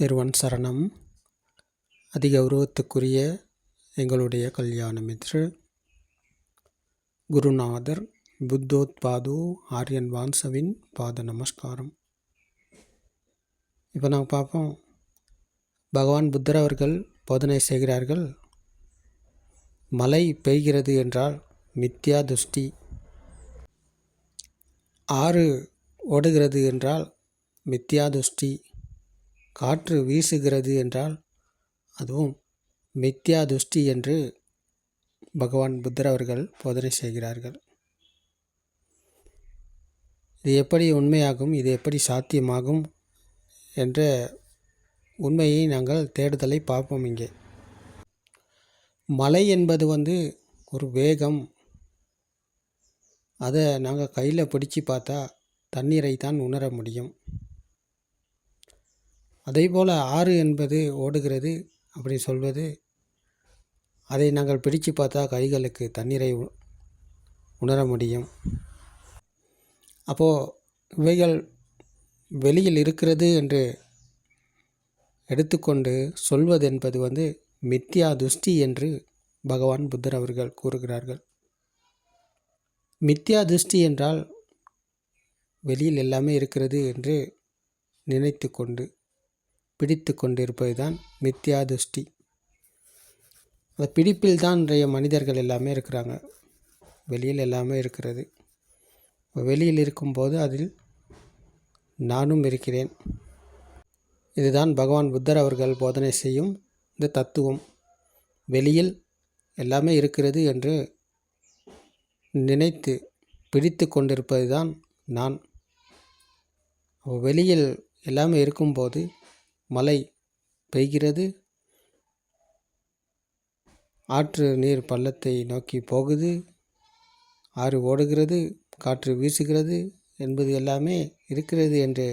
திருவன் சரணம். அதிக உருவத்துக்குரிய எங்களுடைய கல்யாண மித்ரு குருநாதர் புத்தோத்பாது ஆரியன் வான்சவின் பாத நமஸ்காரம். இப்போ நாங்கள் பார்ப்போம். பகவான் புத்தர் அவர்கள் போதனை செய்கிறார்கள். மழை பெய்கிறது என்றால் மித்யா துஷ்டி. ஆறு ஓடுகிறது என்றால் மித்யா துஷ்டி. காற்று வீசுகிறது என்றால் அதுவும் மித்யா துஷ்டி என்று பகவான் புத்தர் அவர்கள் போதனை செய்கிறார்கள். இது எப்படி உண்மையாகும் இது எப்படி சாத்தியமாகும் என்ற உண்மையை நாங்கள் தேடுதலை பார்ப்போம் இங்கே. மலை என்பது வந்து ஒரு வேகம். அதை நாங்கள் கையில் பிடிச்சி பார்த்தா தண்ணீரை தான் உணர முடியும். அதே போல் ஆறு என்பது ஓடுகிறது அப்படி சொல்வது. அதை நாங்கள் பிடித்து பார்த்தா கைகளுக்கு தண்ணீரை உ- உணர முடியும். அப்போது இவைகள் வெளியில் இருக்கிறது என்று எடுத்துக்கொண்டு சொல்வது என்பது வந்து மித்யா துஷ்டி என்று பகவான் புத்தர் அவர்கள் கூறுகிறார்கள். மித்யா துஷ்டி என்றால் வெளியில் எல்லாமே இருக்கிறது என்று நினைத்து கொண்டு பிடித்து கொண்டிருப்பது தான் மித்யா துஷ்டி அந்த பிடிப்பில் தான் இன்றைய மனிதர்கள் எல்லாமே இருக்கிறாங்க. வெளியில் எல்லாமே இருக்கிறது. வெளியில் இருக்கும்போது அதில் நானும் இருக்கிறேன். இதுதான் பகவான் புத்தர் அவர்கள் போதனை செய்யும் இந்த தத்துவம். வெளியில் எல்லாமே இருக்கிறது என்று நினைத்து பிடித்து கொண்டிருப்பது தான் நான் வெளியில் எல்லாமே இருக்கும்போது மழை பெய்கிறது. ஆற்று நீர் பள்ளத்தை நோக்கி போகுது. ஆறு ஓடுகிறது காற்று வீசுகிறது என்பது எல்லாமே இருக்கிறது என்று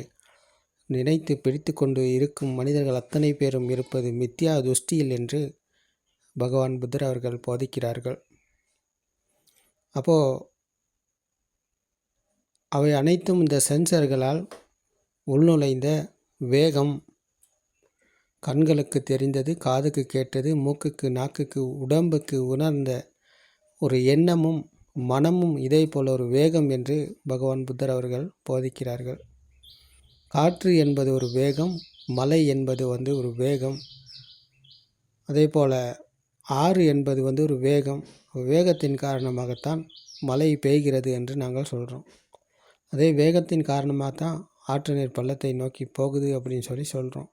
நினைத்து பிடித்து கொண்டு இருக்கும் மனிதர்கள் அத்தனை பேரும் இருப்பது மித்யா துஷ்டியில் என்று பகவான் புத்தர் அவர்கள் போதிக்கிறார்கள். அப்போது அவை அனைத்தும் இந்த சென்சர்களால் உள்நுழைந்த வேகம் கண்களுக்கு தெரிந்தது காதுக்கு கேட்டது மூக்குக்கு நாக்குக்கு உடம்புக்கு உணர்ந்த ஒரு எண்ணமும் மனமும் இதே போல ஒரு வேகம் என்று பகவான் புத்தர் அவர்கள் போதிக்கிறார்கள். காற்று என்பது ஒரு வேகம் மலை என்பது வந்து ஒரு வேகம். அதே போல் ஆறு என்பது வந்து ஒரு வேகம். வேகத்தின் காரணமாகத்தான் மழை பெய்கிறது என்று நாங்கள் சொல்கிறோம் அதே வேகத்தின் காரணமாக தான் ஆற்று நீர் பள்ளத்தை நோக்கி போகுது அப்படின்னு சொல்லி சொல்கிறோம்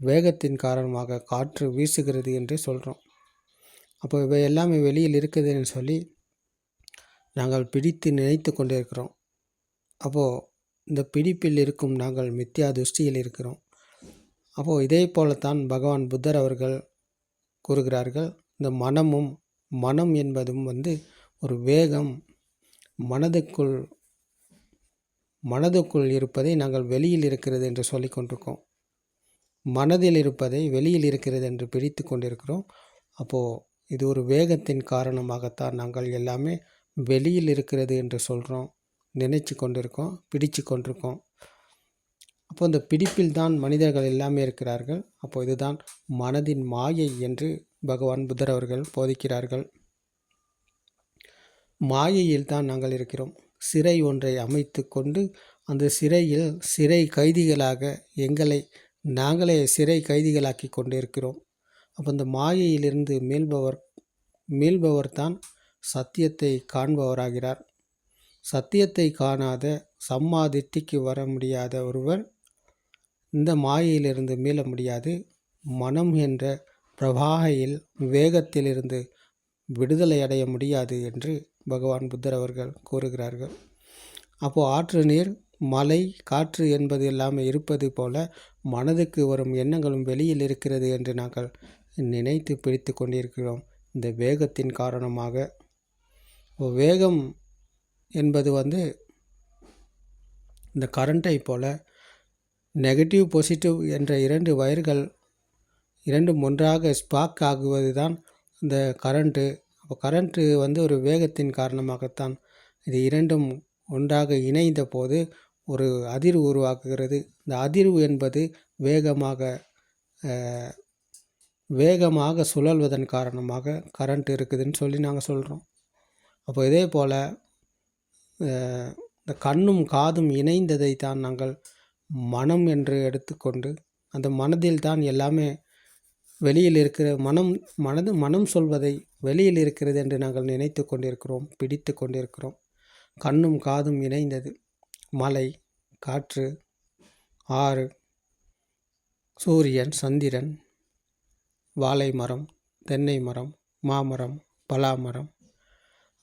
வேகத்தின் காரணமாக காற்று வீசுகிறது என்று சொல்கிறோம் அப்போ இவை எல்லாமே வெளியில் இருக்குதுன்னு சொல்லி நாங்கள் பிடித்து நினைத்து கொண்டிருக்கிறோம். அப்போது இந்த பிடிப்பில் இருக்கும் நாங்கள் மித்யா துஷ்டியில் இருக்கிறோம். அப்போது இதே போலத்தான் பகவான் புத்தர் அவர்கள் கூறுகிறார்கள் இந்த மனமும் மனம் என்பதும் வந்து ஒரு வேகம் மனதுக்குள் மனதுக்குள் இருப்பதை நாங்கள் வெளியில் இருக்கிறது என்று சொல்லிக்கொண்டிருக்கோம் மனதில் இருப்பதை வெளியில் இருக்கிறது என்று பிடித்து கொண்டிருக்கிறோம். அப்போது இது ஒரு வேகத்தின் காரணமாகத்தான் நாங்கள் எல்லாமே வெளியில் இருக்கிறது என்று சொல்கிறோம் நினைச்சு கொண்டிருக்கோம் பிடிச்சு கொண்டிருக்கோம். அப்போ இந்த பிடிப்பில் தான் மனிதர்கள் எல்லாமே இருக்கிறார்கள். அப்போ இதுதான் மனதின் மாயை என்று பகவான் புத்தர் அவர்கள் போதிக்கிறார்கள். மாயையில் தான் நாங்கள் இருக்கிறோம். சிறை ஒன்றை அமைத்து கொண்டு அந்த சிறையில் சிறை கைதிகளாக எங்களை நாங்களே சிறை கைதிகளாக்கி கொண்டிருக்கிறோம். அப்போ இந்த மாயையிலிருந்து மீள்பவர் மீள்பவர் தான் சத்தியத்தை காண்பவராகிறார். சத்தியத்தை காணாத சம்மாதித்திக்கு வர முடியாத ஒருவர் இந்த மாயையிலிருந்து மீள முடியாது. மனம் என்ற பிரபாகையில் வேகத்திலிருந்து விடுதலை அடைய முடியாது என்று பகவான் புத்தர் அவர்கள் கூறுகிறார்கள். அப்போது ஆற்று நீர் மலை காற்று என்பது எல்லாமே இருப்பது போல மனதுக்கு வரும் எண்ணங்களும் வெளியில் இருக்கிறது என்று நாங்கள் நினைத்து பிடித்து கொண்டிருக்கிறோம். இந்த வேகத்தின் காரணமாக. வேகம் என்பது வந்து இந்த கரண்ட்டை போல நெகட்டிவ் பாசிட்டிவ் என்ற இரண்டு வயர்கள் இரண்டும் ஒன்றாக ஸ்பார்க் ஆகுவது தான் இந்த கரண்ட்டு அப்போ கரண்ட்டு வந்து ஒரு வேகத்தின் காரணமாகத்தான் இது இரண்டும் ஒன்றாக இணைந்த போது ஒரு அதிர்வு உருவாக்குகிறது. இந்த அதிர்வு என்பது வேகமாக வேகமாக சுழல்வதன் காரணமாக கரண்ட் இருக்குதுன்னு சொல்லி நாங்கள் சொல்கிறோம் அப்போ இதே போல் இந்த கண்ணும் காதும் இணைந்ததை தான் நாங்கள் மனம் என்று எடுத்துக்கொண்டு அந்த மனதில் தான் எல்லாமே வெளியில் இருக்கிற மனம் மனது மனம் சொல்வதை வெளியில் இருக்கிறது என்று நாங்கள் நினைத்து கொண்டிருக்கிறோம் பிடித்து கொண்டிருக்கிறோம். கண்ணும் காதும் இணைந்தது. மலை காற்று ஆறு சூரியன் சந்திரன் வாழை மரம் தென்னை மரம் மாமரம் பலா மரம்.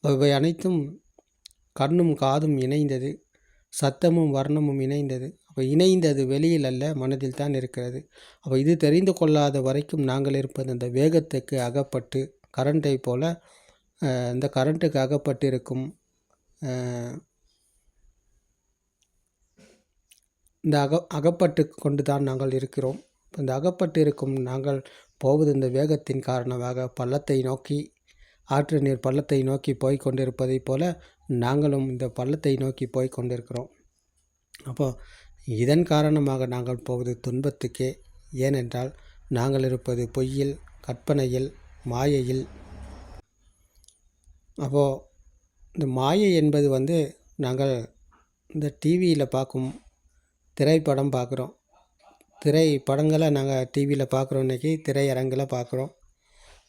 இவை அனைத்தும் கண்ணும் காதும் இணைந்தது சத்தமும் வர்ணமும் இணைந்தது. அப்போ இணைந்தது வெளியில் அல்ல மனதில் தான் இருக்கிறது. அப்போ இது தெரிந்து கொள்ளாத வரைக்கும் நாங்கள் இருப்பது. அந்த வேகத்துக்கு அகப்பட்டு கரண்ட்டை போல இந்த கரண்ட்டுக்கு அகப்பட்டிருக்கும் இந்த அக அகப்பட்டு கொண்டு தான் நாங்கள் இருக்கிறோம். இந்த அகப்பட்டு இருக்கும் நாங்கள் போவது இந்த வேகத்தின் காரணமாக பள்ளத்தை நோக்கி ஆற்று நீர் பள்ளத்தை நோக்கி போய் கொண்டிருப்பதைப் போல நாங்களும் இந்த பள்ளத்தை நோக்கி போய் கொண்டிருக்கிறோம். அப்போ இதன் காரணமாக நாங்கள் போவது துன்பத்துக்கே. ஏனென்றால் நாங்கள் இருப்பது பொய்யில் கற்பனையில் மாயையில். அப்போது இந்த மாயை என்பது வந்து நாங்கள் இந்த டிவியில் பார்க்கும் திரைப்படம் பார்க்குறோம். திரைப்படங்களை நாங்கள் டிவியில் பார்க்குறோம் இன்றைக்கி திரையரங்கில் பார்க்குறோம்.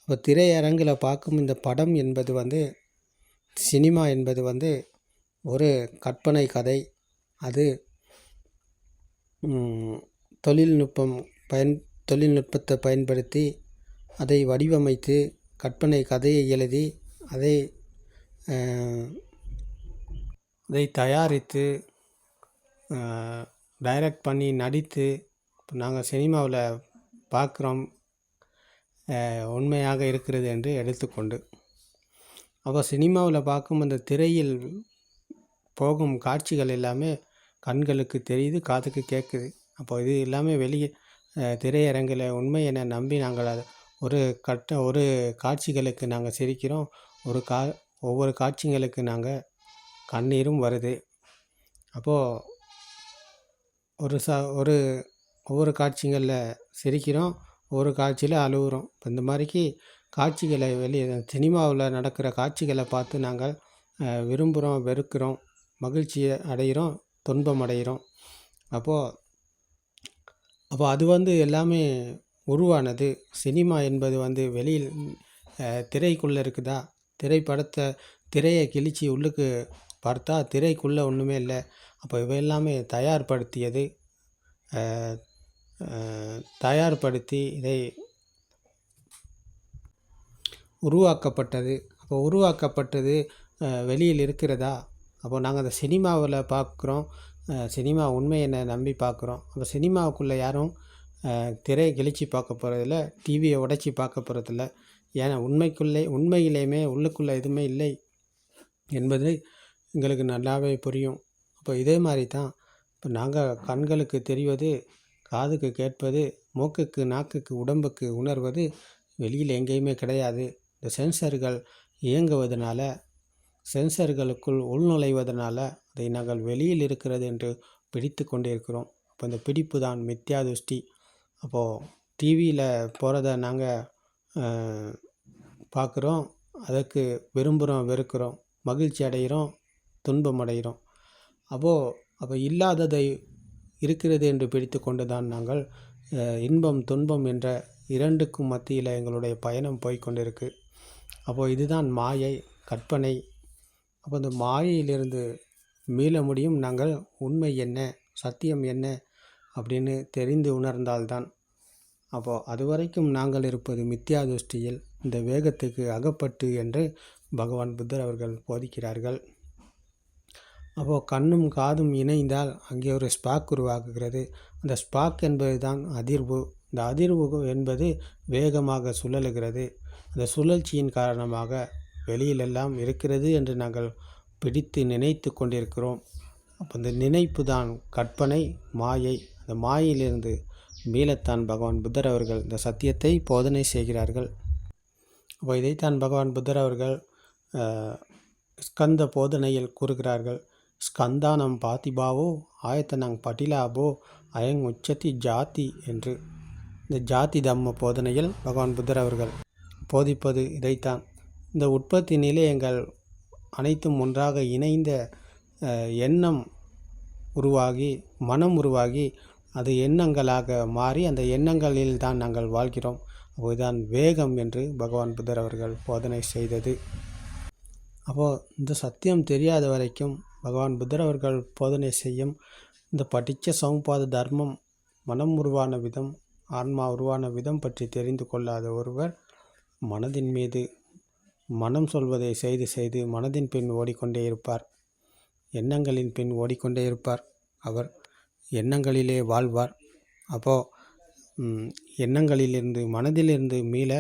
இப்போ திரையரங்கில் பார்க்கும் இந்த படம் என்பது வந்து சினிமா என்பது வந்து ஒரு கற்பனை கதை. அது தொழில்நுட்பம் பயன் தொழில்நுட்பத்தை பயன்படுத்தி அதை வடிவமைத்து கற்பனை கதையை எழுதி அதை இதை அதை தயாரித்து டைரக்ட் பண்ணி நடித்து இப்போ நாங்கள் சினிமாவில் பார்க்குறோம் உண்மையாக இருக்கிறது என்று எடுத்துக்கொண்டு. அப்போ சினிமாவில் பார்க்கும் அந்த திரையில் போகும் காட்சிகள் எல்லாமே கண்களுக்கு தெரியுது காதுக்கு கேட்குது அப்போ இது எல்லாமே வெளியே திரையரங்கில் உண்மை என நம்பி நாங்கள் ஒரு கட்ட ஒரு காட்சிகளுக்கு நாங்கள் சிரிக்கிறோம் ஒரு கா ஒவ்வொரு காட்சிகளுக்கு நாங்கள் கண்ணீரும் வருது. அப்போது ஒரு ச ஒரு ஒவ்வொரு காட்சிகளில் சிரிக்கிறோம் ஒவ்வொரு காட்சியில் அழுகுறோம். இப்போ இந்த மாதிரிக்கு காட்சிகளை வெளியே சினிமாவில் நடக்கிற காட்சிகளை பார்த்து நாங்கள் விரும்புகிறோம் வெறுக்கிறோம் மகிழ்ச்சியை அடைகிறோம் துன்பம் அடைகிறோம் அப்போது அப்போ அது வந்து எல்லாமே உருவானது. சினிமா என்பது வந்து வெளியில் திரைக்குள்ளே இருக்குதா? திரைப்படத்தை திரையை கிழித்து உள்ளுக்கு பார்த்தா திரைக்குள்ளே ஒன்றுமே இல்லை. அப்போ இவை எல்லாமே தயார்படுத்தியது தயார்படுத்தி இதை உருவாக்கப்பட்டது. அப்போ உருவாக்கப்பட்டது வெளியில் இருக்கிறதா? அப்போ நாங்கள் அந்த சினிமாவில் பார்க்குறோம் சினிமா உண்மை என்னை நம்பி பார்க்குறோம் அப்போ சினிமாவுக்குள்ளே யாரும் திரையை கிழித்து பார்க்க போகிறதில்ல டிவியை உடைச்சி பார்க்க போகிறதில்ல ஏன்னா உண்மைக்குள்ளே உண்மையிலேயுமே உள்ளுக்குள்ளே எதுவுமே இல்லை என்பது எங்களுக்கு நல்லாவே புரியும். அப்போ இதே மாதிரி தான் இப்போ நாங்கள் கண்களுக்கு தெரிவது காதுக்கு கேட்பது மூக்குக்கு நாக்குக்கு உடம்புக்கு உணர்வது வெளியில் எங்கேயுமே கிடையாது. இந்த சென்சர்கள் இயங்குவதனால சென்சர்களுக்குள் உள்நுழைவதனால அதை நாங்கள் வெளியில் இருக்கிறது என்று பிடித்து கொண்டிருக்கிறோம். அப்போ இந்த பிடிப்பு தான் மித்யா துஷ்டி அப்போது டிவியில் போகிறத நாங்கள் பார்க்குறோம். அதற்கு விரும்புகிறோம் வெறுக்கிறோம். மகிழ்ச்சி அடைகிறோம் துன்பம் அடைகிறோம். அப்போது அப்போ இல்லாததை இருக்கிறது என்று பிடித்து கொண்டு தான் நாங்கள் இன்பம் துன்பம் என்ற இரண்டுக்கும் மத்தியில் எங்களுடைய பயணம் போய்கொண்டிருக்கு அப்போது இதுதான் மாயை கற்பனை. அப்போ இந்த மாயையிலிருந்து மீள முடியும். நாங்கள் உண்மை என்ன சத்தியம் என்ன அப்படின்னு தெரிந்து உணர்ந்தால்தான் அப்போது அதுவரைக்கும் நாங்கள் இருப்பது மித்யா துஷ்டியில் இந்த வேகத்துக்கு அகப்பட்டு என்று பகவான் புத்தர் அவர்கள் போதிக்கிறார்கள். அப்போது கண்ணும் காதும் இணைந்தால் அங்கே ஒரு ஸ்பாக் உருவாகுகிறது. அந்த ஸ்பாக் என்பது தான் அதிர்வு. இந்த அதிர்வு என்பது வேகமாக சுழலுகிறது. அந்த சுழற்சியின் காரணமாக வெளியிலெல்லாம் இருக்கிறது என்று நாங்கள் பிடித்து நினைத்து கொண்டிருக்கிறோம். அப்போ இந்த நினைப்பு தான் கற்பனை மாயை. அந்த மாயிலிருந்து மீளத்தான் பகவான் புத்தர் அவர்கள் இந்த சத்தியத்தை போதனை செய்கிறார்கள். அப்போ இதைத்தான் பகவான் புத்தர் அவர்கள் ஸ்கந்த போதனையில் கூறுகிறார்கள் ஸ்கந்தானம் பாத்திபாவோ ஆயத்தனங் பட்டிலாபோ அயங் உச்சதி ஜாதி என்று. இந்த ஜாதி தம்ம போதனையில் பகவான் புத்தர் அவர்கள் போதிப்பது இதைத்தான். இந்த உற்பத்தி நிலையங்கள் அனைத்தும் ஒன்றாக இணைந்த எண்ணம் உருவாகி மனம் உருவாகி அது எண்ணங்களாக மாறி அந்த எண்ணங்களில் தான் நாங்கள் வாழ்கிறோம். அதுதான் வேகம் என்று பகவான் புத்தர் அவர்கள் போதனை செய்தது. அப்போது இந்த சத்தியம் தெரியாத வரைக்கும் பகவான் புத்தர் அவர்கள் போதனை செய்யும் இந்த படித்த சமபாத தர்மம் மனம் உருவான விதம் ஆன்மா உருவான விதம் பற்றி தெரிந்து கொள்ளாத ஒருவர் மனதின் மீது மனம் சொல்வதை செய்து செய்து மனதின் பின் ஓடிக்கொண்டே இருப்பார். எண்ணங்களின் பின் ஓடிக்கொண்டே இருப்பார். அவர் எண்ணங்களிலே வாழ்வார். அப்போது எண்ணங்களிலிருந்து மனதிலிருந்து மீள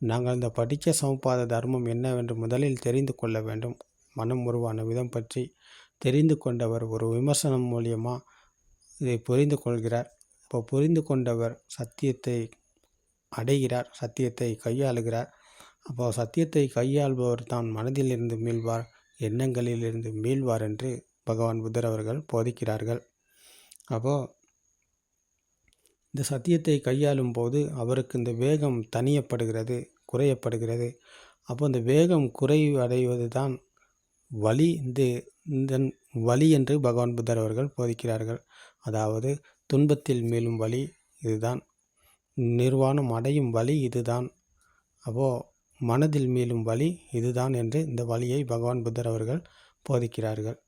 நாங்கள் இந்த படித்த சமப்பாத தர்மம் என்னவென்று முதலில் தெரிந்து கொள்ள வேண்டும். மனம் உருவான விதம் பற்றி தெரிந்து கொண்டவர் ஒரு விமர்சனம் மூலியமாக இதை புரிந்து கொள்கிறார். இப்போ புரிந்து கொண்டவர் சத்தியத்தை அடைகிறார் சத்தியத்தை கையாளுகிறார். அப்போ சத்தியத்தை கையாள்பவர் தான் மனதிலிருந்து மீள்வார் எண்ணங்களிலிருந்து மீள்வார் என்று பகவான் புத்தர் அவர்கள் போதிக்கிறார்கள். அப்போது இந்த சத்தியத்தை கையாளும் போது அவருக்கு இந்த வேகம் தணியப்படுகிறது குறையப்படுகிறது. அப்போ இந்த வேகம் குறைவடைவது தான் வழி இந்த இந்த வலி என்று பகவான் புத்தர் அவர்கள் போதிக்கிறார்கள். அதாவது துன்பத்தில் மேலும் வழி இதுதான். நிர்வாணம் அடையும் வழி இதுதான். அப்போது மனதில் மேலும் வழி இதுதான் என்று இந்த வழியை பகவான் புத்தர் அவர்கள் போதிக்கிறார்கள்.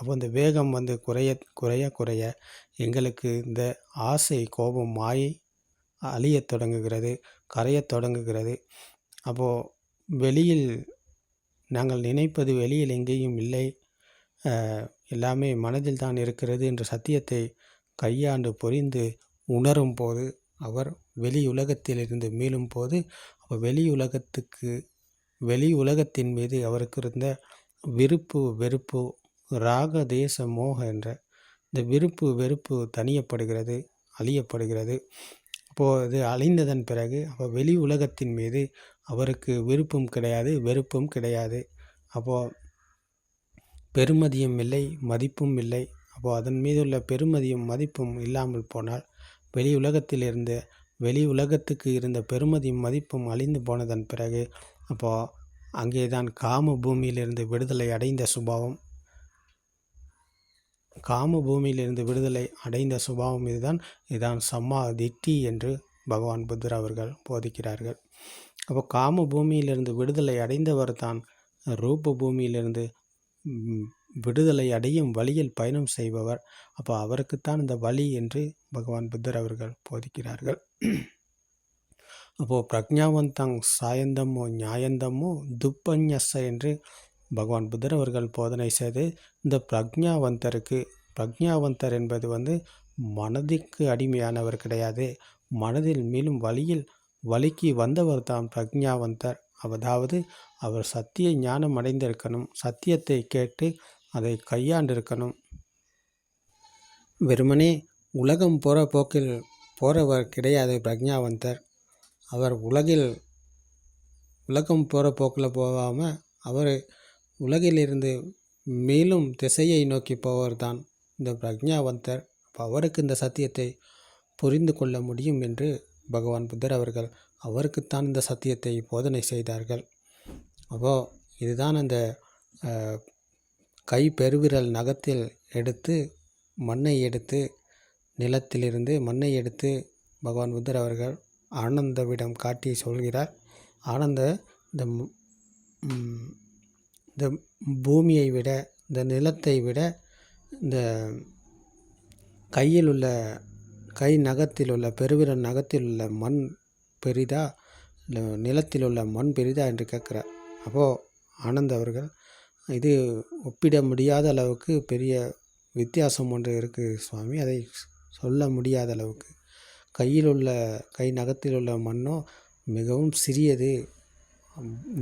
அப்போ இந்த வேகம் வந்து குறைய குறைய குறைய எங்களுக்கு இந்த ஆசை கோபம் மாயை அழியத் தொடங்குகிறது கரையத் தொடங்குகிறது. அப்போது வெளியில் நாங்கள் நினைப்பது வெளியில் எங்கேயும் இல்லை. எல்லாமே மனதில் தான் இருக்கிறது என்ற சத்தியத்தை கையாண்டு புரிந்து உணரும் போது அவர் வெளி உலகத்திலிருந்து மீளும் போது அப்போ வெளி உலகத்துக்கு வெளி உலகத்தின் மீது அவருக்கு இருந்த விருப்பு வெறுப்பு ராக தேச மோக என்ற இந்த விருப்பு வெறுப்பு தணியப்படுகிறது அழியப்படுகிறது. அப்போது இது அழிந்ததன் பிறகு அப்போ வெளி உலகத்தின் மீது அவருக்கு விருப்பம் கிடையாது வெறுப்பும் கிடையாது. அப்போது பெருமதியும் இல்லை மதிப்பும் இல்லை. அப்போது அதன் மீது உள்ள பெருமதியும் மதிப்பும் இல்லாமல் போனால் வெளி உலகத்தில் இருந்த வெளி உலகத்துக்கு இருந்த பெருமதியும் மதிப்பும் அழிந்து போனதன் பிறகு அப்போது அங்கே தான் காம பூமியிலிருந்து விடுதலை அடைந்த சுபாவம். காம பூமியிலிருந்து விடுதலை அடைந்த சுபாவம் இதுதான். இதுதான் சம்மா திட்டி என்று பகவான் புத்தர் அவர்கள் போதிக்கிறார்கள். அப்போ காம பூமியிலிருந்து விடுதலை அடைந்தவர் தான் ரூப பூமியிலிருந்து விடுதலை அடையும் வழியில் பயணம் செய்பவர். அப்போ அவருக்குத்தான் இந்த வழி என்று பகவான் புத்தர் அவர்கள் போதிக்கிறார்கள். அப்போது பிரக்ஞாவந்தங் சாயந்தமோ நியாயந்தமோ துப்பஞ்ஞச என்று பகவான் புத்தர் அவர்கள் போதனை செய்து இந்த பிரக்ஞாவந்தருக்கு பிரக்ஞாவந்தர் என்பது வந்து மனதிற்கு அடிமையானவர் கிடையாது. மனதில் மேலும் வழியில் வழிக்கு வந்தவர் தான் பிரக்ஞாவந்தர் அதாவது அவர் சத்திய ஞானம் அடைந்திருக்கணும் சத்தியத்தை கேட்டு அதை கையாண்டிருக்கணும். வெறுமனே உலகம் போகிற போக்கில் போகிறவர் கிடையாது பிரக்ஞாவந்தர் அவர் உலகில் உலகம் போகிற போக்கில் போகாமல் அவர் உலகிலிருந்து மேலும் திசையை நோக்கி போவர் தான் இந்த பிரக்ஞாவந்தர் அப்போ அவருக்கு இந்த சத்தியத்தை புரிந்து கொள்ள முடியும் என்று பகவான் புத்தர் அவர்கள் அவருக்குத்தான் இந்த சத்தியத்தை போதனை செய்தார்கள். அப்போ இதுதான் அந்த கை பெருவிரல் நகத்தில் எடுத்து மண்ணை எடுத்து நிலத்திலிருந்து மண்ணை எடுத்து பகவான் புத்தர் அவர்கள் ஆனந்தவிடம் காட்டி சொல்கிறார். ஆனந்த இந்த இந்த பூமியை விட இந்த நிலத்தை விட இந்த கையில் உள்ள கை நகத்தில் உள்ள பெருவிரல் நகத்தில் உள்ள மண் பெரிதா? இல்லை நிலத்தில் உள்ள மண் பெரிதா என்று கேட்குறார். அப்போது ஆனந்த் அவர்கள் இது ஒப்பிட முடியாத அளவுக்கு பெரிய வித்தியாசம் ஒன்று இருக்குது சுவாமி. அதை சொல்ல முடியாத அளவுக்கு. கையில் உள்ள கை நகத்தில் உள்ள மண்ணோ மிகவும் சிறியது.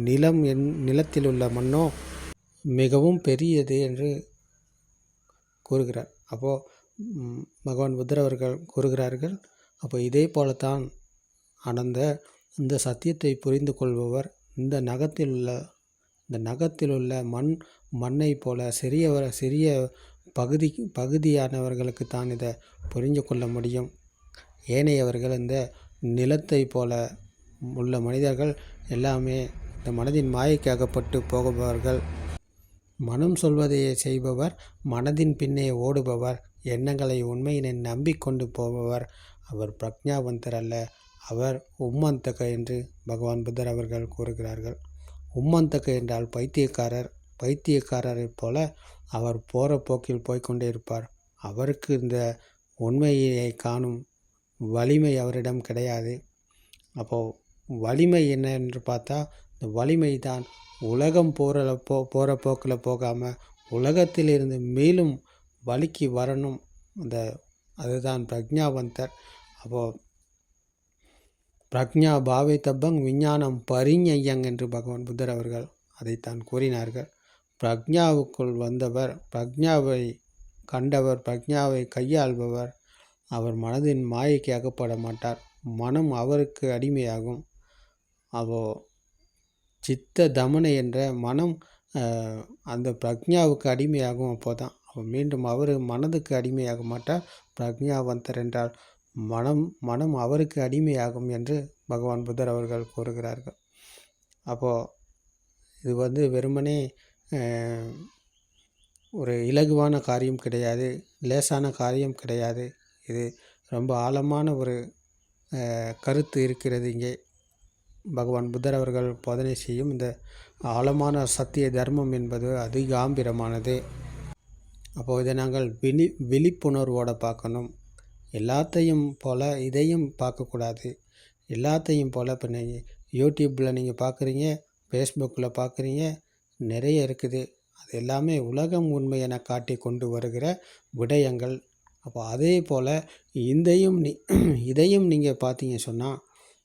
நிலம் என் நிலத்தில் உள்ள மண்ணோ மிகவும் பெரியது என்று கூறுகிறார். அப்போது பகவான் புத்தர் அவர்கள் கூறுகிறார்கள் அப்போ இதே போலத்தான் ஆனந்த இந்த சத்தியத்தை புரிந்து கொள்பவர் இந்த நகத்தில் உள்ள இந்த நகத்தில் உள்ள மண் மண்ணை போல சிறியவர் சிறிய பகுதி பகுதியானவர்களுக்கு தான் இதை புரிஞ்சு கொள்ள முடியும். ஏனையவர்கள் இந்த நிலத்தை போல உள்ள மனிதர்கள் எல்லாமே இந்த மனதின் மாயைக்கு அகப்பட்டு போகுபவர்கள். மனம் சொல்வதையே செய்பவர் மனதின் பின்னே ஓடுபவர் எண்ணங்களை உண்மையினை நம்பிக்கொண்டு போபவர். அவர் பிரக்ஞாவந்தர் அல்ல அவர் உம்மந்தக என்று பகவான் புத்தர் அவர்கள் கூறுகிறார்கள். உம்மந்தக என்றால் பைத்தியக்காரர் பைத்தியக்காரரைப் போல அவர் போகிற போக்கில் போய்க்கொண்டே இருப்பார். அவருக்கு இந்த உண்மையை காணும் வலிமை அவரிடம் கிடையாது. அப்போது வலிமை என்ன என்று பார்த்தா இந்த வலிமை தான் உலகம் போகிற போ போகிற போக்கில் போகாமல் உலகத்திலிருந்து மேலும் வலிக்கு வரணும். அந்த அதுதான் பிரக்ஞாவந்தர் அப்போது பிரக்ஞா பாவித்தப்பங் விஞ்ஞானம் பரிஞையங் என்று பகவான் புத்தர் அவர்கள் அதைத்தான் கூறினார்கள். பிரக்ஞாவுக்குள் வந்தவர் பிரக்ஞாவை கண்டவர் பிரக்ஞாவை கையாள்பவர் அவர் மனதின் மாயைக்கு அகப்பட மாட்டார். மனம் அவருக்கு அடிமையாகும். அவோ சித்த தமனை என்ற மனம் அந்த பிரக்ஞாவுக்கு அடிமையாகும் அப்போ தான் மீண்டும் அவர் மனதுக்கு அடிமையாக மாட்டார் பிரக்ஞாவந்தர் என்றால் மனம் மனம் அவருக்கு அடிமையாகும் என்று பகவான் புத்தர் அவர்கள் கூறுகிறார்கள். அப்போது இது வந்து வெறுமனே ஒரு இலகுவான காரியம் கிடையாது லேசான காரியம் கிடையாது. இது ரொம்ப ஆழமான ஒரு கருத்து இருக்கிறது இங்கே. பகவான் புத்தர் அவர்கள் போதனை செய்யும் இந்த ஆழமான சத்திய தர்மம் என்பது அதிகாம்பிரமானது. அப்போது இதை நாங்கள் விழி விழிப்புணர்வோடு பார்க்கணும். எல்லாத்தையும் போல் இதையும் பார்க்கக்கூடாது. எல்லாத்தையும் போல் இப்போ நீங்கள் யூடியூப்பில் நீங்கள் பார்க்குறீங்க ஃபேஸ்புக்கில் பார்க்குறீங்க நிறைய இருக்குது. அது எல்லாமே உலகம் உண்மை என காட்டி கொண்டு வருகிற விடயங்கள். அப்போ அதே போல் இதையும் நீ இதையும் நீங்கள் பார்த்தீங்க சொன்னால்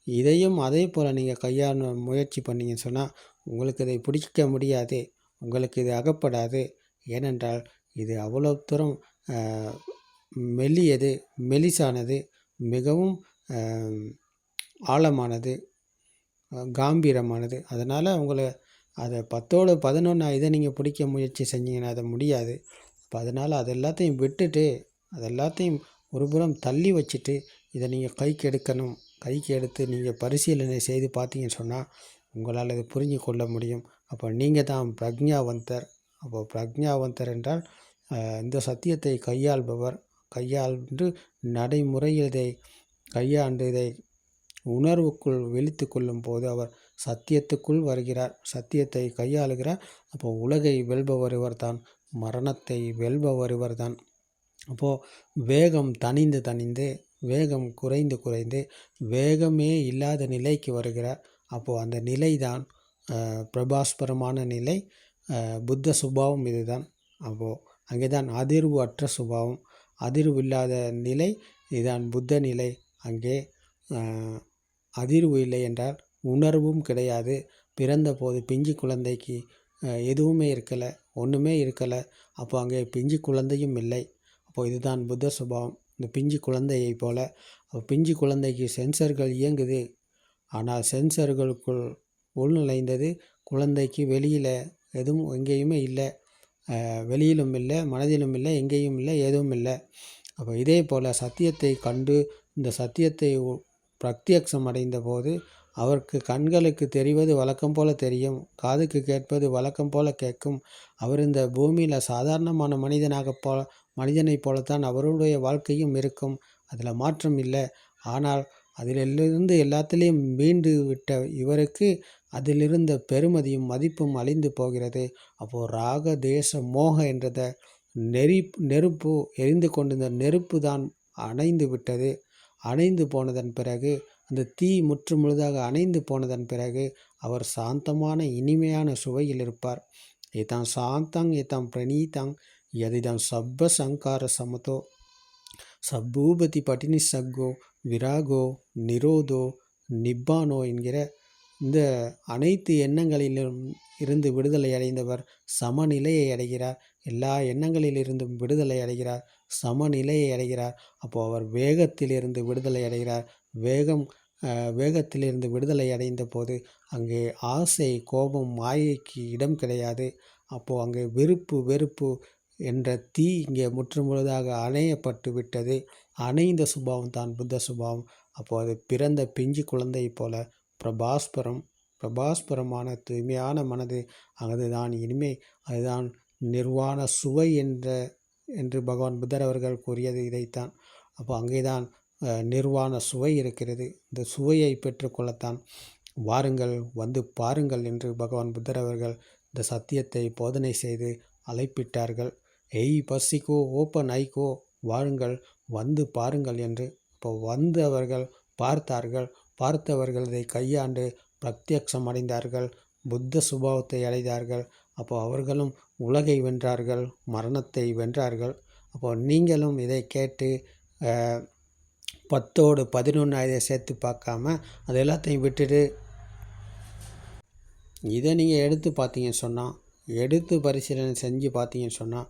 இதையும் அதே போல் நீங்கள் கையாள முயற்சி பண்ணீங்கன்னு சொன்னால் உங்களுக்கு இதை பிடிக்க முடியாது உங்களுக்கு இது அகப்படாது. ஏனென்றால் இது அவ்வளோ தூரம் மெல்லியது மெலிசானது மிகவும் ஆழமானது காம்பீரமானது. அதனால் உங்களை அதை பத்தோடு பதினொன்றா இதை நீங்கள் பிடிக்க முயற்சி செஞ்சீங்கன்னா அதை முடியாது. அப்போ அதனால் அது எல்லாத்தையும் விட்டுட்டு அது எல்லாத்தையும் ஒரு புறம் தள்ளி வச்சுட்டு இதை நீங்கள் கைக்கு எடுக்கணும். கைக்கு எடுத்து நீங்கள் பரிசீலனை செய்து பார்த்தீங்கன்னு சொன்னால் உங்களால் அதை புரிஞ்சு கொள்ள முடியும். அப்போ நீங்கள் தான் பிரக்ஞாவந்தர். அப்போ பிரக்ஞாவந்தர் என்றால் இந்த சத்தியத்தை கையாள்பவர் கையாண்டு நடைமுறையில் இதை கையாண்டு இதை உணர்வுக்குள் விழித்து கொள்ளும் போது அவர் சத்தியத்துக்குள் வருகிறார். சத்தியத்தை கையாளுகிறார். அப்போ உலகை வெல்பவர் இவர் தான் மரணத்தை வெல்பவர் இவர் தான். அப்போது வேகம் தனிந்து தனிந்து வேகம் குறைந்து குறைந்து வேகமே இல்லாத நிலைக்கு வருகிறார். அப்போது அந்த நிலை தான் பிரபாஸ்பரமான நிலை புத்த சுபாவம் இதுதான். அப்போது அங்கே தான் அதிர்வு அற்ற சுபாவம் அதிர்வு இல்லாத நிலை இதுதான் புத்த நிலை. அங்கே அதிர்வு இல்லை என்றால் உணர்வும் கிடையாது. பிறந்தபோது பிஞ்சு குழந்தைக்கு எதுவுமே இருக்கலை ஒன்றுமே இருக்கலை. அப்போ அங்கே பிஞ்சு குழந்தையும் இல்லை. அப்போது இதுதான் புத்த சுபாவம். இந்த பிஞ்சு குழந்தையை போல். பிஞ்சு குழந்தைக்கு சென்சர்கள் இயங்குது. ஆனால் சென்சர்களுக்குள் உள்நுழைந்தது குழந்தைக்கு வெளியில் எதுவும் எங்கேயுமே இல்லை. வெளியிலும் இல்லை மனதிலும் இல்லை எங்கேயும் இல்லை எதுவும் இல்லை. அப்போ இதே போல் சத்தியத்தை கண்டு இந்த சத்தியத்தை பிரத்யக்ஷம் அடைந்த போது அவருக்கு கண்களுக்கு தெரிவது வழக்கம் போல தெரியும். காதுக்கு கேட்பது வழக்கம் போல கேட்கும். அவர் இந்த பூமியில் சாதாரணமான மனிதனாக போல மனிதனைப் போலத்தான் அவருடைய வாழ்க்கையும் இருக்கும். அதில் மாற்றம் இல்லை. ஆனால் அதிலிருந்து எல்லாத்திலையும் மீண்டு விட்ட இவருக்கு அதிலிருந்த பெருமதியும் மதிப்பும் அழிந்து போகிறது. அப்போது ராக தேச மோக என்றத நெறி நெருப்பு எரிந்து கொண்டிருந்த நெருப்பு தான் அணைந்து விட்டது. அணைந்து போனதன் பிறகு அந்த தீ முற்று முழுதாக அணைந்து போனதன் பிறகு அவர் சாந்தமான இனிமையான சுவையில் இருப்பார். இதான் சாந்தங் ஏதாம் பிரணீதங் யதிதம் சப்ப சங்கார சமதோ சப்பூபதி பட்டினி சக்கோ விராகோ நிரோதோ நிப்பானோ என்கிற இந்த அனைத்து எண்ணங்களிலும் இருந்து விடுதலை அடைந்தவர் சமநிலையை அடைகிறார். எல்லா எண்ணங்களிலிருந்தும் விடுதலை அடைகிறார். சமநிலையை அடைகிறார். அப்போது அவர் வேகத்திலிருந்து விடுதலை அடைகிறார். வேகம் வேகத்திலிருந்து விடுதலை அடைந்த போது அங்கே ஆசை கோபம் மாயைக்கு இடம் கிடையாது. அப்போது அங்கே வெறுப்பு வெறுப்பு என்ற தீ இங்கே முற்றுமுழுதாக அணையப்பட்டு விட்டது. அணைந்த சுபாவம் தான் புத்த சுபாவம். அப்போ அது பிறந்த பிஞ்சு குழந்தை போல பிரபாஸ்பரம் பிரபாஸ்பரமான தூய்மையான மனது. அதுதான் இனிமே. அதுதான் நிர்வாண சுவை என்ற என்று பகவான் புத்தர் அவர்கள் கூறியது இதைத்தான். அப்போ அங்கேதான் நிர்வாண சுவை இருக்கிறது. இந்த சுவையை பெற்றுக்கொள்ளத்தான் வாருங்கள் வந்து பாருங்கள் என்று பகவான் புத்தர் அவர்கள் இந்த சத்தியத்தை போதனை செய்து அழைப்பிட்டார்கள். எய் பசிக்கோ ஓப்பன் ஐக்கோ வாருங்கள் வந்து பாருங்கள் என்று. இப்போ வந்து அவர்கள் பார்த்தார்கள். பார்த்தவர்கள் இதை கையாண்டு பிரத்யக்ஷம் அடைந்தார்கள். புத்த சுபாவத்தை அடைந்தார்கள். அப்போ அவர்களும் உலகை வென்றார்கள் மரணத்தை வென்றார்கள். அப்போ நீங்களும் இதை கேட்டு பத்தோடு பதினொன்று இதை சேர்த்து பார்க்காம அது எல்லாத்தையும் விட்டுட்டு இதை நீங்கள் எடுத்து பார்த்தீங்கன்னு சொன்னால் எடுத்து பரிசீலனை செஞ்சு பார்த்தீங்கன்னு சொன்னால்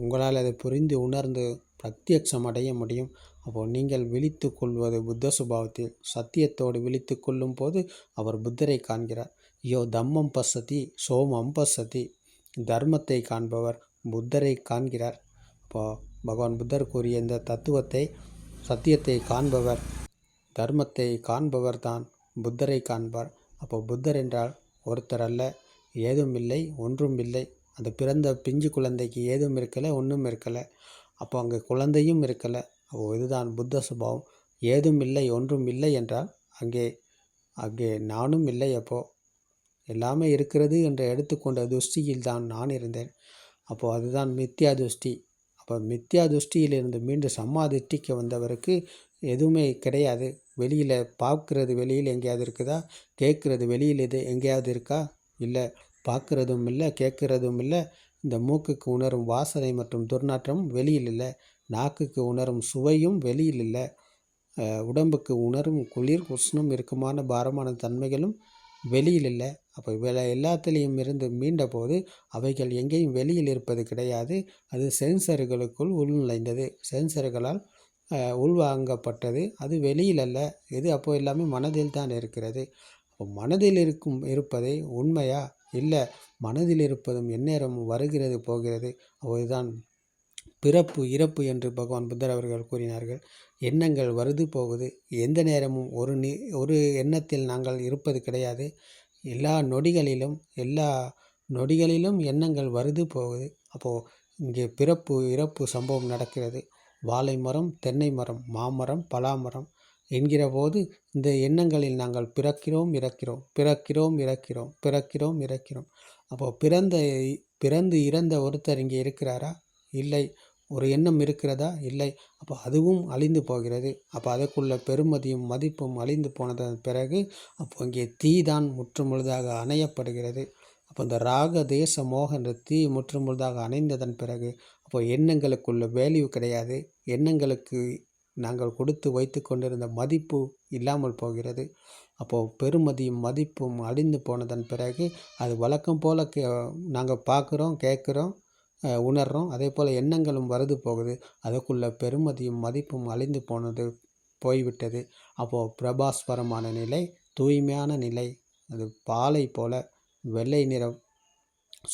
உங்களால் அதை புரிந்து உணர்ந்து பிரத்யக்ஷம் அடைய முடியும். அப்போது நீங்கள் விழித்து கொள்வது புத்த சுபாவத்தில் சத்தியத்தோடு விழித்து கொள்ளும் போது அவர் புத்தரை காண்கிறார். யோ தம்மம் பசதி சோமம் பசதி தர்மத்தை காண்பவர் புத்தரை காண்கிறார். அப்போ பகவான் புத்தர் கூறிய இந்த தத்துவத்தை சத்தியத்தை காண்பவர் தர்மத்தை காண்பவர் தான் புத்தரை காண்பார். அப்போ புத்தர் என்றால் ஒருத்தர் அல்ல ஏதும் இல்லை ஒன்றும் இல்லை. அந்த பிறந்த பிஞ்சு குழந்தைக்கு ஏதும் இருக்கலை ஒன்றும் இருக்கலை. அப்போ அங்கே குழந்தையும் இருக்கலை. அப்போ இதுதான் புத்த சுபாவம். ஏதும் இல்லை ஒன்றும் இல்லை என்றால் அங்கே அங்கே நானும் இல்லை அப்போ. எல்லாமே இருக்கிறது என்று எடுத்துக்கொண்ட துஷ்டியில் தான் நான் இருந்தேன். அப்போது அதுதான் மித்யா துஷ்டி. அப்போ மித்யா துஷ்டியிலிருந்து மீண்டும் சம்மா திருஷ்டிக்கு வந்தவருக்கு எதுவுமே கிடையாது. வெளியில் பார்க்குறது வெளியில் எங்கேயாவது இருக்குதா? கேட்குறது வெளியில் எது எங்கேயாவது இருக்கா? இல்லை. பார்க்குறதும் இல்லை கேட்குறதும் இல்லை. இந்த மூக்குக்கு உணரும் வாசனை மற்றும் துர்நாற்றம் வெளியில் இல்லை. நாக்குக்கு உணரும் சுவையும் வெளியில் இல்லை. உடம்புக்கு உணரும் குளிர் உஷ்ணம் இறுக்கமான பாரமான தன்மைகளும் வெளியில் இல்லை. அப்போ வேலை எல்லாத்துலேயும் இருந்து மீண்ட போது அவைகள் எங்கேயும் வெளியில் இருப்பது கிடையாது. அது சென்சர்களுக்குள் உள்நுழைந்தது. சென்சர்களால் உள்வாங்கப்பட்டது. அது வெளியில் அல்ல. இது அப்போ எல்லாமே மனதில் தான் இருக்கிறது. அப்போ மனதில் இருக்கும் இருப்பதை உண்மையாக இல்லை மனதில் இருப்பதும் எந்நேரமும் வருகிறது போகிறது. அப்போதுதான் பிறப்பு இறப்பு என்று பகவான் புத்தர் அவர்கள் கூறினார்கள். எண்ணங்கள் வருது போகுது. எந்த நேரமும் ஒரு நி ஒரு எண்ணத்தில் நாங்கள் இருப்பது கிடையாது. எல்லா நொடிகளிலும் எல்லா நொடிகளிலும் எண்ணங்கள் வருது போகுது. அப்போது இங்கே பிறப்பு இறப்பு சம்பவம் நடக்கிறது. வாழை மரம் தென்னை மரம் மாமரம் பலாமரம் என்கிற போது இந்த எண்ணங்களில் நாங்கள் பிறக்கிறோம் இறக்கிறோம் பிறக்கிறோம் இறக்கிறோம் பிறக்கிறோம் இறக்கிறோம். அப்போது பிறந்த பிறந்து இறந்த ஒருத்தர் இங்கே இருக்கிறாரா? இல்லை. ஒரு எண்ணம் இருக்கிறதா? இல்லை. அப்போ அதுவும் அழிந்து போகிறது. அப்போ அதற்குள்ள பெருமதியும் மதிப்பும் அழிந்து போனதன் பிறகு அப்போ இங்கே தீ தான் முற்றுமுழுதாக அணையப்படுகிறது. அப்போ இந்த ராக தேச மோக என்ற தீ முற்றுமுழுதாக அணைந்ததன் பிறகு அப்போ எண்ணங்களுக்குள்ள வேல்யூ கிடையாது. எண்ணங்களுக்கு நாங்கள் கொடுத்து வைத்து கொண்டிருந்த மதிப்பு இல்லாமல் போகிறது. அப்போது பெருமதியும் மதிப்பும் அழிந்து போனதன் பிறகு அது வழக்கம் போல் கே நாங்கள் பார்க்குறோம் கேட்குறோம் உணர்கிறோம் அதே போல் எண்ணங்களும் வருது போகுது. அதுக்குள்ளே பெருமதியும் மதிப்பும் அழிந்து போனது போய்விட்டது. அப்போது பிரபாஸ்வரமான நிலை தூய்மையான நிலை. அது பாலை போல வெள்ளை நிறம்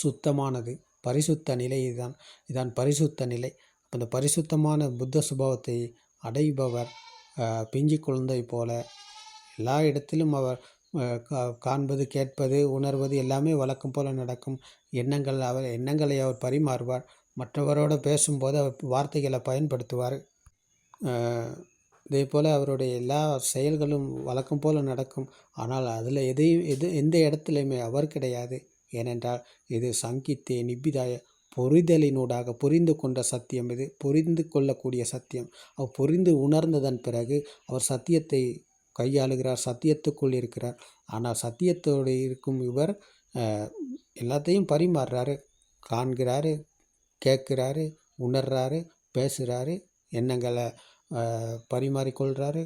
சுத்தமானது. பரிசுத்த நிலை இதுதான். இதான் பரிசுத்த நிலை. அந்த பரிசுத்தமான புத்த சுபாவத்தை அடைபவர் பிஞ்சு குழந்தை போல. எல்லா இடத்திலும் அவர் கா- காண்பது கேட்பது உணர்வது எல்லாமே வழக்கம் போல் நடக்கும். எண்ணங்கள் அவர் எண்ணங்களை அவர் பரிமாறுவார். மற்றவரோடு பேசும்போது அவர் வார்த்தைகளை பயன்படுத்துவார். இதே போல் அவருடைய எல்லா செயல்களும் வழக்கம் போல் நடக்கும். ஆனால் அதில் எதையும் எது எந்த இடத்துலையுமே அவர் கிடையாது. ஏனென்றால் இது சங்கித்தே நிபிதாய புரிதலினூடாக புரிந்து கொண்ட சத்தியம் இது. புரிந்து கொள்ளக்கூடிய சத்தியம். அவர் புரிந்து உணர்ந்ததன் பிறகு அவர் சத்தியத்தை கையாளுகிறார் சத்தியத்துக்குள் இருக்கிறார். ஆனால் சத்தியத்தோடு இருக்கும் இவர் எல்லாத்தையும் பரிமாறுறாரு. காண்கிறாரு கேட்குறாரு உணர்றாரு பேசுகிறாரு எண்ணங்களை பரிமாறிக்கொள்கிறாரு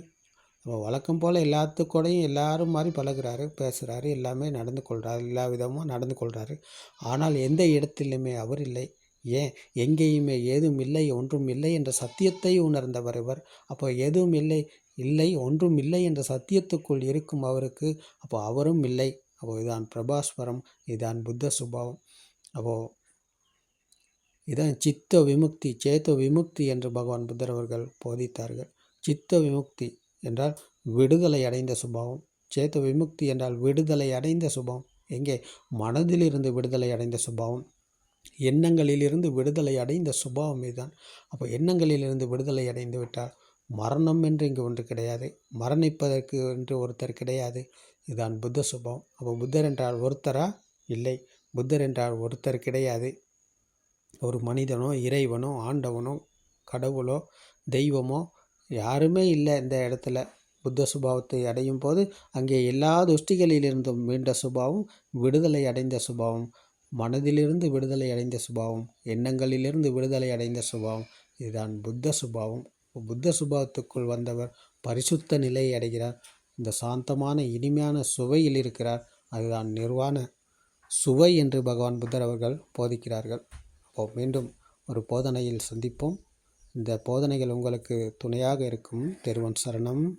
அப்போ வழக்கம் போல் எல்லாத்துக்கூடையும் எல்லாரும் மாதிரி பழகுறாரு பேசுகிறாரு எல்லாமே நடந்து கொள்கிறாரு எல்லா விதமும் நடந்து கொள்கிறாரு ஆனால் எந்த இடத்திலுமே அவர் இல்லை. ஏன்? எங்கேயுமே ஏதும் இல்லை ஒன்றும் இல்லை என்ற சத்தியத்தை உணர்ந்தவர் இவர். அப்போ எதுவும் இல்லை இல்லை ஒன்றும் இல்லை என்ற சத்தியத்துக்குள் இருக்கும் அவருக்கு அப்போ அவரும் இல்லை. அப்போ இதான் பிரபாஸ்வரம் இதான் புத்த சுபாவம். அப்போது இதான் சித்த விமுக்தி சேத்த விமுக்தி என்று பகவான் புத்தர் அவர்கள் போதித்தார்கள். சித்த விமுக்தி. என்றால் விடுதலை அடைந்த சுபாவம். சேத்த விமுக்தி என்றால் விடுதலை அடைந்த சுபாவம். எங்கே? மனதிலிருந்து விடுதலை அடைந்த சுபாவம். எண்ணங்களிலிருந்து விடுதலை அடைந்த சுபாவம் இதுதான். அப்போ எண்ணங்களிலிருந்து விடுதலை அடைந்து விட்டால் மரணம் என்று இங்கு ஒன்று கிடையாது. மரணிப்பதற்கு என்று ஒருத்தர் கிடையாது. இதுதான் புத்த சுபாவம். அப்போ புத்தர் என்றால் ஒருத்தரா? இல்லை. புத்தர் என்றால் ஒருத்தர் கிடையாது. ஒரு மனிதனோ இறைவனோ ஆண்டவனோ கடவுளோ தெய்வமோ யாருமே இல்லை இந்த இடத்துல. புத்த சுபாவத்தை அடையும் போது அங்கே எல்லா துஷ்டிகளிலிருந்தும் மீண்ட சுபாவம் விடுதலை அடைந்த சுபாவம் மனதிலிருந்து விடுதலை அடைந்த சுபாவம் எண்ணங்களிலிருந்து விடுதலை அடைந்த சுபாவம். இதுதான் புத்த சுபாவம். புத்த சுபாவத்துக்குள் வந்தவர் பரிசுத்த நிலையை அடைகிறார். இந்த சாந்தமான இனிமையான சுவையில் இருக்கிறார். அதுதான் நிர்வாண சுவை என்று பகவான் புத்தர் அவர்கள் போதிக்கிறார்கள். அப்போ மீண்டும் ஒரு போதனையில் சந்திப்போம். இந்த போதனைகள் உங்களுக்கு துணையாக இருக்கும். தெருவன் சரணம்.